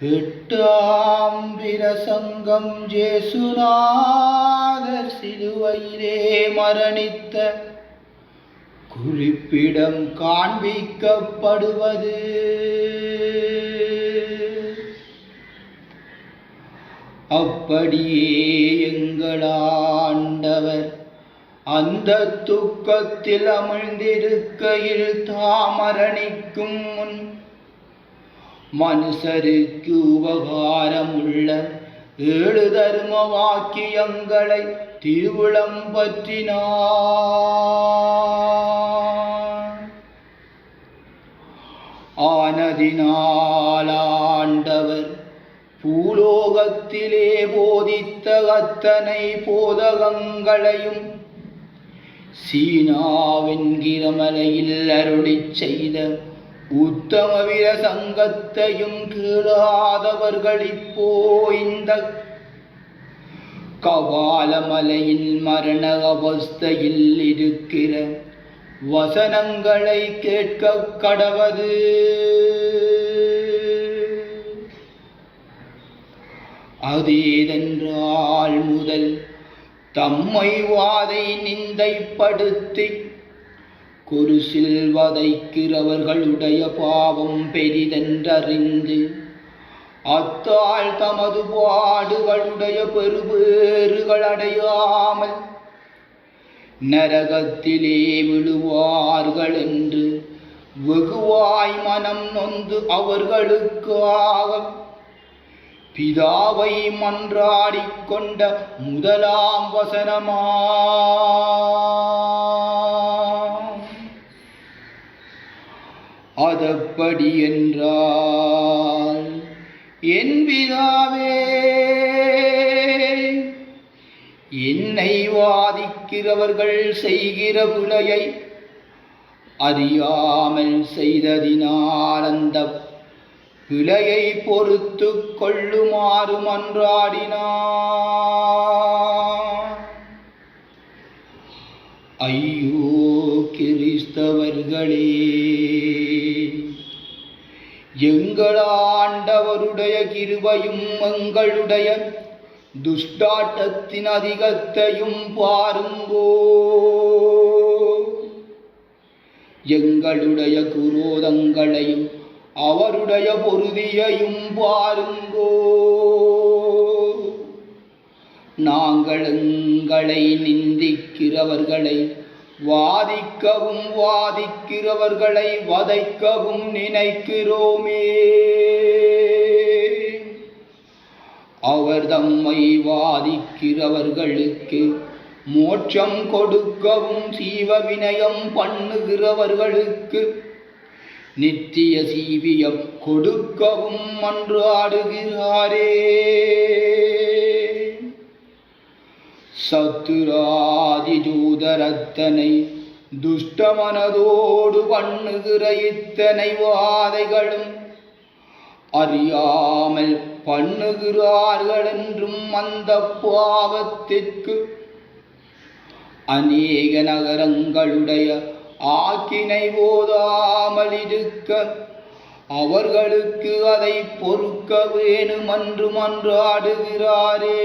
எட்டாம் பிரசங்கம் ஜேசுநாதர் சிலுவையிலே மரணித்த குறிப்பிடம் காண்பிக்கப்படுவது அப்படியே எங்கள் ஆண்டவர் அந்த துக்கத்தில் அமிழ்ந்திருக்கையில் தாமரணிக்கும் முன் மனுஷருக்கு உபகாரமுள்ள ஏழு தர்ம வாக்கியங்களை திருவிழம் பற்றினார். ஆனதினாலாண்டவர் பூலோகத்திலே போதித்த அத்தனை போதகங்களையும் சீனாவென்கிற மலையில் அருளிச் செய்த உத்தம வீர சங்கத்தையும் கேளாதவர்களிப்போ இந்த கபாலமலையின் மரண அவஸ்தையில் இருக்கிற வசனங்களை கேட்க கடவது. அதேதென்றால் முதல் தம்மை வாதை நிந்தைப்படுத்தி குருசில் வதைக்கிறவர்களுடைய பாவம் பெரிதென்றறிந்து அத்தால் தமது பாடுகளுடைய பெருவேறுகள் அடையாமல் நரகத்திலே விழுவார்கள் என்று வெகுவாய் மனம் நொந்து அவர்களுக்காக பிதாவை மன்றாடிக்கொண்ட முதலாம் வசனமா? அதப்படி என்றால் என் பிதாவே என்னை வாதிக்கிறவர்கள் செய்கிற பிழையை அறியாமல் செய்ததினால் அந்த பிழையை பொறுத்து கொள்ளுமாறு மன்றாடினார். ஐயோ கிறிஸ்தவர்களே! எங்களாண்டவருடைய கிருபையும் எங்களுடைய துஷ்டாட்டத்தின் அதிகத்தையும் பாருங்கோ. எங்களுடைய குரோதங்களையும் அவருடைய பொருதியையும் பாருங்கோ. நாங்கள் எங்களை நிந்திக்கிறவர்களை வாதிக்கவும் வாதிக்கிறவர்களை வதைக்கவும் நினைக்கிறோமே. அவர் தம்மை வாதிக்கிறவர்களுக்கு மோட்சம் கொடுக்கவும் சீவ வினயம் பண்ணுகிறவர்களுக்கு நித்திய சீவியம் கொடுக்கவும் மன்றாடுகிறாரே. சத்துராதிஜூதரத்தனை துஷ்டமனதோடு பண்ணுகிற இத்தனை வாதைகளும் அறியாமல் பண்ணுகிறார்கள் என்றும் அந்த பாவத்திற்கு அநேக நகரங்களுடைய ஆக்கினை போதாமல் இருக்க அவர்களுக்கு அதை பொறுக்க வேணுமென்று மன்றாடுகிறாரே.